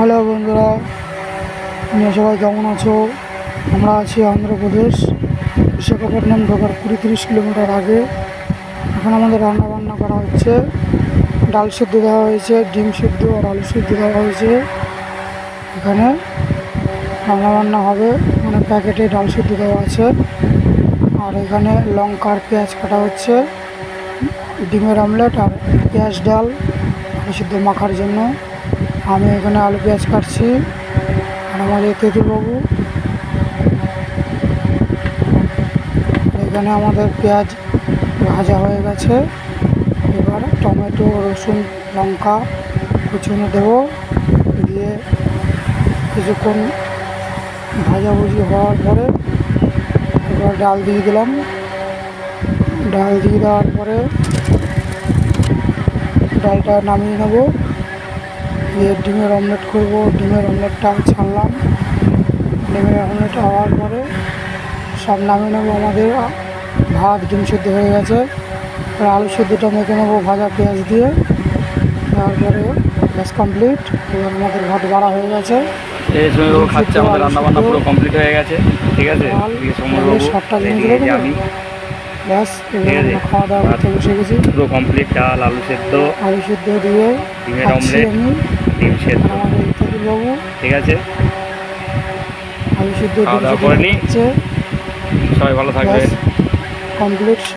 Hello বন্ধুরা তোমরা সবাই কেমন আছো? আমরা আছি অন্ধ্রপ্রদেশ, বিশাখাপট্টনম ঢোকার কুড়ি তিরিশ কিলোমিটার আগে। এখন আমাদের রান্না বান্না করা হচ্ছে। ডাল সিদ্ধ দেওয়া হয়েছে, ডিম সিদ্ধ আর আলু সিদ্ধ দেওয়া হয়েছে। এখানে রান্না বান্না হবে। মানে প্যাকেটে ডাল সিদ্ধ দেওয়া আছে। আর এখানে লঙ্কার পেঁয়াজ কাটা হচ্ছে। ডিমের আমলেট আর পেঁয়াজ ডাল সিদ্ধ মাখার জন্য। আমি এখানে আলু পেঁয়াজ কাটছি আর আমাদের তেঁতুলবাবু। আর এখানে আমাদের পেঁয়াজ ভাজা হয়ে গেছে। এবার টমেটো, রসুন, লঙ্কা কুচুনে দেবো দিয়ে কিছুক্ষণ ভাজাভুজি হওয়ার পরে এবার ডাল দিয়ে দিলাম। ডাল দিয়ে দেওয়ার পরে ডালটা নামিয়ে নেব। দিয়ে ডিমের অমলেট করব। ডিমের অমলেটটা ছাড়লাম। ডিমের অমলেট হওয়ার পরে সব নামিয়ে নেব আমাদের। ভাত ডিম সেদ্ধ হয়ে গেছে। এবার আলু সেদ্ধটা মেখে নেব ভাজা পেঁয়াজ দিয়ে। তারপরে গ্যাস কমপ্লিট এবার আমাদের ভাত বাড়া হয়ে গেছে। এই সময়বাবু খাচ্ছে আমাদের রান্না পুরো কমপ্লিট হয়ে গেছে ঠিক আছে? সবটা জিনিস আমি। ব্যাস খাওয়া দাওয়া করতে বসে গেছি। পুরো কমপ্লিট ডাল আলু সেদ্ধ। আলু সেদ্ধ দিয়ে ডিমের অমলেট আমি। ডিম সেদ্ধ। ঠিক আছে? খাওয়া দাওয়া করে নিই। সবাই ভালো থাকবে কমপ্লিট